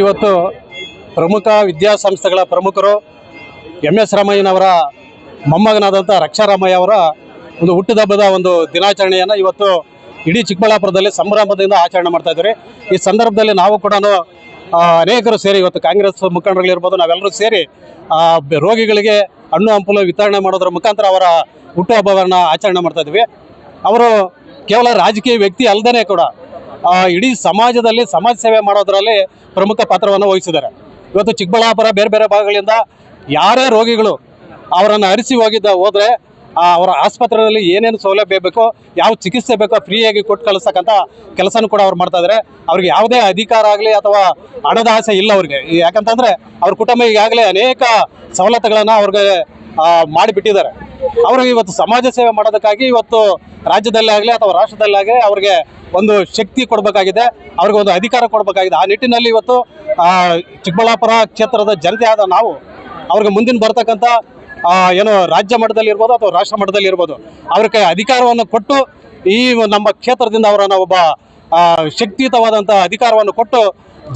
ಇವತ್ತು ಪ್ರಮುಖ ವಿದ್ಯಾಸಂಸ್ಥೆಗಳ ಪ್ರಮುಖರು ಎಂ ಎಸ್ ರಾಮಯ್ಯನವರ ಮೊಮ್ಮಗನಾದಂಥ ರಕ್ಷಾರಾಮಯ್ಯ ಅವರ ಒಂದು ಹುಟ್ಟುಹಬ್ಬದ ಒಂದು ದಿನಾಚರಣೆಯನ್ನು ಇವತ್ತು ಇಡೀ ಚಿಕ್ಕಬಳ್ಳಾಪುರದಲ್ಲಿ ಸಂಭ್ರಮದಿಂದ ಆಚರಣೆ ಮಾಡ್ತಾ ಇದ್ದಾರೆ. ಈ ಸಂದರ್ಭದಲ್ಲಿ ನಾವು ಕೂಡ ಅನೇಕರು ಸೇರಿ ಇವತ್ತು ಕಾಂಗ್ರೆಸ್ ಮುಖಂಡರುಗಳಿರ್ಬೋದು, ನಾವೆಲ್ಲರೂ ಸೇರಿ ರೋಗಿಗಳಿಗೆ ಹಣ್ಣು ಹಂಪಲು ವಿತರಣೆ ಮಾಡೋದ್ರ ಮುಖಾಂತರ ಅವರ ಹುಟ್ಟುಹಬ್ಬವನ್ನು ಆಚರಣೆ ಮಾಡ್ತಾ ಇದ್ವಿ ಅವರು ಕೇವಲ ರಾಜಕೀಯ ವ್ಯಕ್ತಿ ಅಲ್ಲದೇ ಕೂಡ ಇಡೀ ಸಮಾಜದಲ್ಲಿ ಸಮಾಜ ಸೇವೆ ಮಾಡೋದರಲ್ಲಿ ಪ್ರಮುಖ ಪಾತ್ರವನ್ನು ವಹಿಸಿದ್ದಾರೆ. ಇವತ್ತು ಚಿಕ್ಕಬಳ್ಳಾಪುರ ಬೇರೆ ಬೇರೆ ಭಾಗಗಳಿಂದ ಯಾರೇ ರೋಗಿಗಳು ಅವರನ್ನು ಅರಿಸಿ ಹೋಗಿದ್ದ ಹೋದರೆ ಅವರ ಆಸ್ಪತ್ರೆಯಲ್ಲಿ ಏನೇನು ಸೌಲಭ್ಯ ಬೇಕೋ, ಯಾವ ಚಿಕಿತ್ಸೆ ಬೇಕೋ ಫ್ರೀಯಾಗಿ ಕೊಟ್ಟು ಕಳಿಸ್ತಕ್ಕಂಥ ಕೆಲಸನೂ ಕೂಡ ಅವ್ರು ಮಾಡ್ತಾ ಇದ್ದಾರೆ. ಅವ್ರಿಗೆ ಯಾವುದೇ ಅಧಿಕಾರ ಆಗಲಿ ಅಥವಾ ಹಣದ ಆಸೆ ಇಲ್ಲ ಅವ್ರಿಗೆ. ಯಾಕಂತಂದರೆ ಅವ್ರ ಕುಟುಂಬ ಈಗಾಗಲೇ ಅನೇಕ ಸವಲತ್ತುಗಳನ್ನು ಅವ್ರಿಗೆ ಮಾಡಿಬಿಟ್ಟಿದ್ದಾರೆ. ಅವರು ಇವತ್ತು ಸಮಾಜ ಸೇವೆ ಮಾಡೋದಕ್ಕಾಗಿ ಇವತ್ತು ರಾಜ್ಯದಲ್ಲೇ ಆಗಲಿ ಅಥವಾ ರಾಷ್ಟ್ರದಲ್ಲಾಗಲಿ ಅವ್ರಿಗೆ ಒಂದು ಶಕ್ತಿ ಕೊಡಬೇಕಾಗಿದೆ, ಅವ್ರಿಗೆ ಒಂದು ಅಧಿಕಾರ ಕೊಡಬೇಕಾಗಿದೆ. ಆ ನಿಟ್ಟಿನಲ್ಲಿ ಇವತ್ತು ಚಿಕ್ಕಬಳ್ಳಾಪುರ ಕ್ಷೇತ್ರದ ಜನತೆ ಆದ ನಾವು, ಅವ್ರಿಗೆ ಮುಂದಿನ ಬರ್ತಕ್ಕಂಥ ಏನು ರಾಜ್ಯ ಮಟ್ಟದಲ್ಲಿ ಇರ್ಬೋದು ಅಥವಾ ರಾಷ್ಟ್ರ ಮಟ್ಟದಲ್ಲಿ ಇರ್ಬೋದು, ಅವ್ರಿಗೆ ಅಧಿಕಾರವನ್ನು ಕೊಟ್ಟು ಈ ನಮ್ಮ ಕ್ಷೇತ್ರದಿಂದ ಅವರನ್ನು ಒಬ್ಬ ಶಕ್ತಿಯುತವಾದಂಥ ಅಧಿಕಾರವನ್ನು ಕೊಟ್ಟು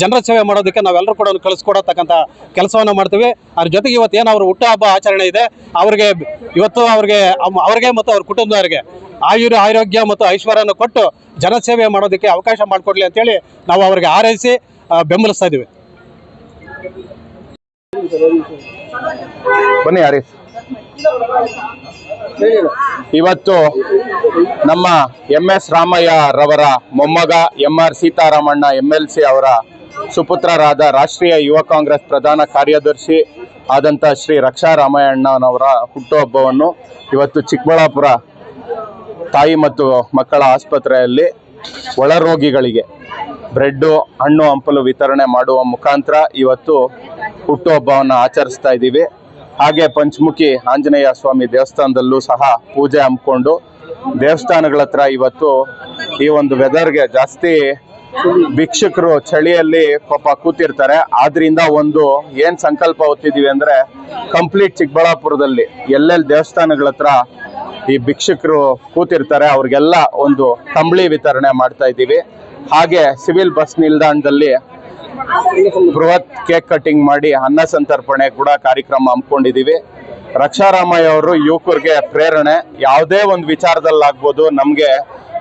ಜನರ ಸೇವೆ ಮಾಡೋದಕ್ಕೆ ನಾವೆಲ್ಲರೂ ಕೂಡ ಕಳಿಸ್ಕೊಡತಕ್ಕಂಥ ಕೆಲಸವನ್ನು ಮಾಡ್ತೀವಿ. ಅದ್ರ ಜೊತೆಗೆ ಇವತ್ತು ಏನು, ಅವ್ರ ಹುಟ್ಟುಹಬ್ಬ ಆಚರಣೆ ಇದೆ. ಅವ್ರಿಗೆ ಇವತ್ತು ಅವ್ರಿಗೆ ಅವ್ರಿಗೆ ಮತ್ತು ಅವ್ರ ಕುಟುಂಬದವರಿಗೆ ಆಯುರ, ಆರೋಗ್ಯ ಮತ್ತು ಐಶ್ವರ್ಯನ ಕೊಟ್ಟು ಜನಸೇವೆ ಮಾಡೋದಕ್ಕೆ ಅವಕಾಶ ಮಾಡಿಕೊಡ್ಲಿ ಅಂತೇಳಿ ನಾವು ಅವ್ರಿಗೆ ಆರೈಸಿ ಬೆಂಬಲಿಸ್ತಾ ಇದ್ದೀವಿ. ಬನ್ನಿ ಹರೀಶ್ ಇವತ್ತು ನಮ್ಮ ಎಂ ಎಸ್ ರಾಮಯ್ಯ ರವರ ಮೊಮ್ಮಗ M R Seetharamanna M L C ಅವರ ಸುಪುತ್ರರಾದ ರಾಷ್ಟ್ರೀಯ ಯುವ ಕಾಂಗ್ರೆಸ್ ಪ್ರಧಾನ ಕಾರ್ಯದರ್ಶಿ ಆದಂಥ ಶ್ರೀ ರಕ್ಷಾ ರಾಮಯ್ಯಣ್ಣನವರ ಹುಟ್ಟುಹಬ್ಬವನ್ನು ಇವತ್ತು ಚಿಕ್ಕಬಳ್ಳಾಪುರ ತಾಯಿ ಮತ್ತು ಮಕ್ಕಳ ಆಸ್ಪತ್ರೆಯಲ್ಲಿ ಒಳರೋಗಿಗಳಿಗೆ ಬ್ರೆಡ್ಡು, ಹಣ್ಣು, ಹಂಪಲು ವಿತರಣೆ ಮಾಡುವ ಮುಖಾಂತರ ಇವತ್ತು ಹುಟ್ಟುಹಬ್ಬವನ್ನು ಆಚರಿಸ್ತಾ ಇದ್ದೀವಿ. ಹಾಗೆ ಪಂಚಮುಖಿ ಆಂಜನೇಯ ಸ್ವಾಮಿ ದೇವಸ್ಥಾನದಲ್ಲೂ ಸಹ ಪೂಜೆ ಹಮ್ಮಿಕೊಂಡು ದೇವಸ್ಥಾನಗಳ ಇವತ್ತು ಈ ಒಂದು ವೆದರ್ಗೆ ಜಾಸ್ತಿ ಭಿಕ್ಷುಕರು ಚಳಿಯಲ್ಲಿ ಪಾಪ ಕೂತಿರ್ತಾರೆ. ಆದ್ರಿಂದ ಒಂದು ಏನ್ ಸಂಕಲ್ಪ ಹೊತ್ತಿದೀವಿ ಅಂದ್ರೆ ಕಂಪ್ಲೀಟ್ ಚಿಕ್ಕಬಳ್ಳಾಪುರದಲ್ಲಿ ಎಲ್ಲೆಲ್ಲಿ ದೇವಸ್ಥಾನಗಳ ಹತ್ರ ಈ ಭಿಕ್ಷುಕರು ಕೂತಿರ್ತಾರೆ. ಅವ್ರಿಗೆಲ್ಲ ಒಂದು ಕಂಬಳಿ ವಿತರಣೆ ಮಾಡ್ತಾ ಇದ್ದೀವಿ. ಹಾಗೆ ಸಿವಿಲ್ ಬಸ್ ನಿಲ್ದಾಣದಲ್ಲಿ ಬೃಹತ್ ಕೇಕ್ ಕಟಿಂಗ್ ಮಾಡಿ ಅನ್ನ ಸಂತರ್ಪಣೆ ಕೂಡ ಕಾರ್ಯಕ್ರಮ ಹಮ್ಮಿಕೊಂಡಿದ್ದೀವಿ. ರಕ್ಷಾರಾಮಯ್ಯ ಅವರು ಯುವಕರಿಗೆ ಪ್ರೇರಣೆ. ಯಾವುದೇ ಒಂದು ವಿಚಾರದಲ್ಲಾಗ್ಬೋದು ನಮಗೆ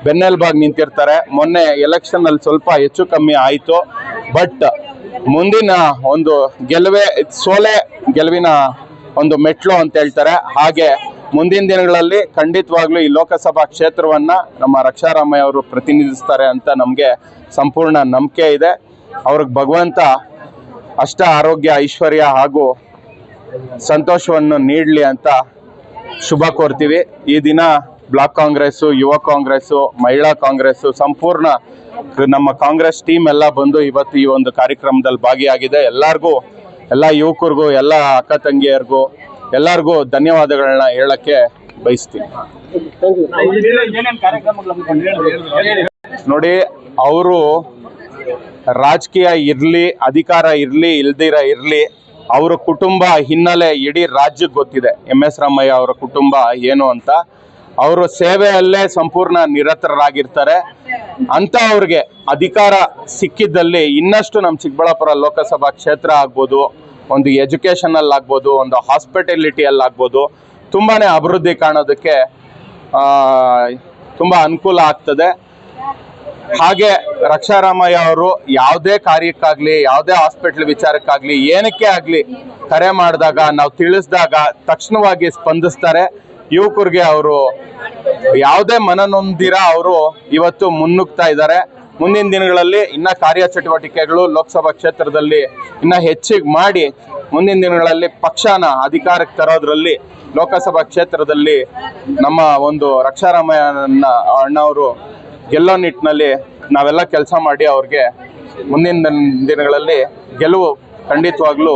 ಬೆನ್ನೆಲುಬಾಗಿ ನಿಂತಿರ್ತಾರೆ. ಮೊನ್ನೆ ಎಲೆಕ್ಷನ್ ಅಲ್ಲಿ ಸ್ವಲ್ಪ ಹೆಚ್ಚು ಕಮ್ಮಿ ಆಯಿತು. ಬಟ್ ಮುಂದಿನ ಒಂದು ಗೆಲುವೆ, ಸೋಲೆ ಗೆಲುವಿನ ಒಂದು ಮೆಟ್ಲು ಅಂತ ಹೇಳ್ತಾರೆ. ಹಾಗೆ ಮುಂದಿನ ದಿನಗಳಲ್ಲಿ ಖಂಡಿತವಾಗ್ಲೂ ಈ ಲೋಕಸಭಾ ಕ್ಷೇತ್ರವನ್ನ ನಮ್ಮ ರಕ್ಷಾರಾಮಯ್ಯ ಅವರು ಪ್ರತಿನಿಧಿಸ್ತಾರೆ ಅಂತ ನಮಗೆ ಸಂಪೂರ್ಣ ನಂಬಿಕೆ ಇದೆ. ಅವ್ರಿಗೆ ಭಗವಂತ ಅಷ್ಟ ಆರೋಗ್ಯ, ಐಶ್ವರ್ಯ ಹಾಗೂ ಸಂತೋಷವನ್ನು ನೀಡಲಿ ಅಂತ ಶುಭ ಕೋರ್ತೀವಿ. ಈ ದಿನ ಬ್ಲಾಕ್ ಕಾಂಗ್ರೆಸ್ಸು, ಯುವ ಕಾಂಗ್ರೆಸ್ಸು, ಮಹಿಳಾ ಕಾಂಗ್ರೆಸ್ಸು, ಸಂಪೂರ್ಣ ನಮ್ಮ ಕಾಂಗ್ರೆಸ್ ಟೀಮ್ ಎಲ್ಲ ಬಂದು ಇವತ್ತು ಈ ಒಂದು ಕಾರ್ಯಕ್ರಮದಲ್ಲಿ ಭಾಗಿಯಾಗಿದೆ. ಎಲ್ಲರಿಗೂ, ಎಲ್ಲ ಯುವಕರಿಗೂ, ಎಲ್ಲ ಅಕ್ಕ ತಂಗಿಯರಿಗೂ, ಎಲ್ಲರಿಗೂ ಧನ್ಯವಾದಗಳನ್ನ ಹೇಳಕ್ಕೆ ಬಯಸ್ತೀನಿ. ನೋಡಿ, ಅವರು ರಾಜಕೀಯ ಇರಲಿ, ಅಧಿಕಾರ ಇರಲಿ, ಇಲ್ದಿರ ಇರಲಿ, ಅವರ ಕುಟುಂಬ ಹಿನ್ನೆಲೆ ಇಡೀ ರಾಜ್ಯಕ್ಕೆ ಗೊತ್ತಿದೆ. ಎಂ ಎಸ್ ರಾಮಯ್ಯ ಅವರ ಕುಟುಂಬ ಏನು ಅಂತ. ಅವರು ಸೇವೆಯಲ್ಲೇ ಸಂಪೂರ್ಣ ನಿರತರಾಗಿರ್ತಾರೆ. ಅಂತ ಅವ್ರಿಗೆ ಅಧಿಕಾರ ಸಿಕ್ಕಿದ್ದಲ್ಲಿ ಇನ್ನಷ್ಟು ನಮ್ಮ ಚಿಕ್ಕಬಳ್ಳಾಪುರ ಲೋಕಸಭಾ ಕ್ಷೇತ್ರ ಆಗ್ಬೋದು, ಒಂದು ಎಜುಕೇಷನ್ ಆಗ್ಬೋದು, ಒಂದು ಹಾಸ್ಪಿಟಲಿಟಿಯಲ್ಲಾಗ್ಬೋದು, ತುಂಬಾನೇ ಅಭಿವೃದ್ಧಿ ಕಾಣೋದಕ್ಕೆ ತುಂಬಾ ಅನುಕೂಲ ಆಗ್ತದೆ. ಹಾಗೆ ರಕ್ಷಾರಾಮಯ್ಯ ಅವರು ಯಾವುದೇ ಕಾರ್ಯಕ್ಕಾಗ್ಲಿ, ಯಾವುದೇ ಹಾಸ್ಪಿಟ್ಲ್ ವಿಚಾರಕ್ಕಾಗ್ಲಿ, ಏನಕ್ಕೆ ಆಗಲಿ ಕರೆ ಮಾಡಿದಾಗ, ನಾವು ತಿಳಿಸಿದಾಗ ತಕ್ಷಣವಾಗಿ ಸ್ಪಂದಿಸ್ತಾರೆ. ಯುವಕರಿಗೆ ಅವರು ಯಾವುದೇ ಮನನೊಂದಿರ ಅವರು ಇವತ್ತು ಮುನ್ನುಗ್ತಾ ಇದ್ದಾರೆ. ಮುಂದಿನ ದಿನಗಳಲ್ಲಿ ಇನ್ನ ಕಾರ್ಯಚಟುವಟಿಕೆಗಳು ಲೋಕಸಭಾ ಕ್ಷೇತ್ರದಲ್ಲಿ ಇನ್ನ ಹೆಚ್ಚಿಗೆ ಮಾಡಿ ಮುಂದಿನ ದಿನಗಳಲ್ಲಿ ಪಕ್ಷನ ಅಧಿಕಾರಕ್ಕೆ ತರೋದ್ರಲ್ಲಿ ಲೋಕಸಭಾ ಕ್ಷೇತ್ರದಲ್ಲಿ ನಮ್ಮ ಒಂದು ರಕ್ಷಾರಾಮಯ್ಯನ ಅಣ್ಣವರು ಗೆಲ್ಲೋ ನಿಟ್ಟಿನಲ್ಲಿ ನಾವೆಲ್ಲ ಕೆಲಸ ಮಾಡಿ ಅವ್ರಿಗೆ ಮುಂದಿನ ದಿನಗಳಲ್ಲಿ ಗೆಲುವು ಖಂಡಿತವಾಗ್ಲೂ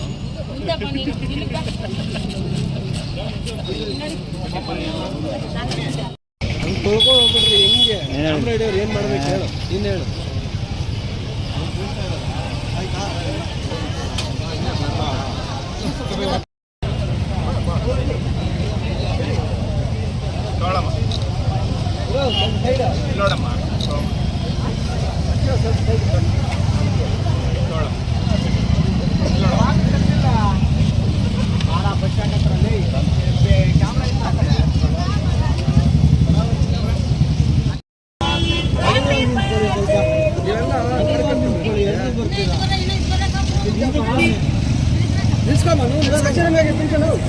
ತೊಳ್ಕೊಂಡ್ಬಿಟ್ರಿ ಹೆಂಗೆ ಹಿಡಿಯೋರು ಏನು ಮಾಡ್ಬೇಕು ಹೇಳು ನೀನು ಹೇಳು ಇವೆಲ್ಲ తీసుకోమా నువ్వు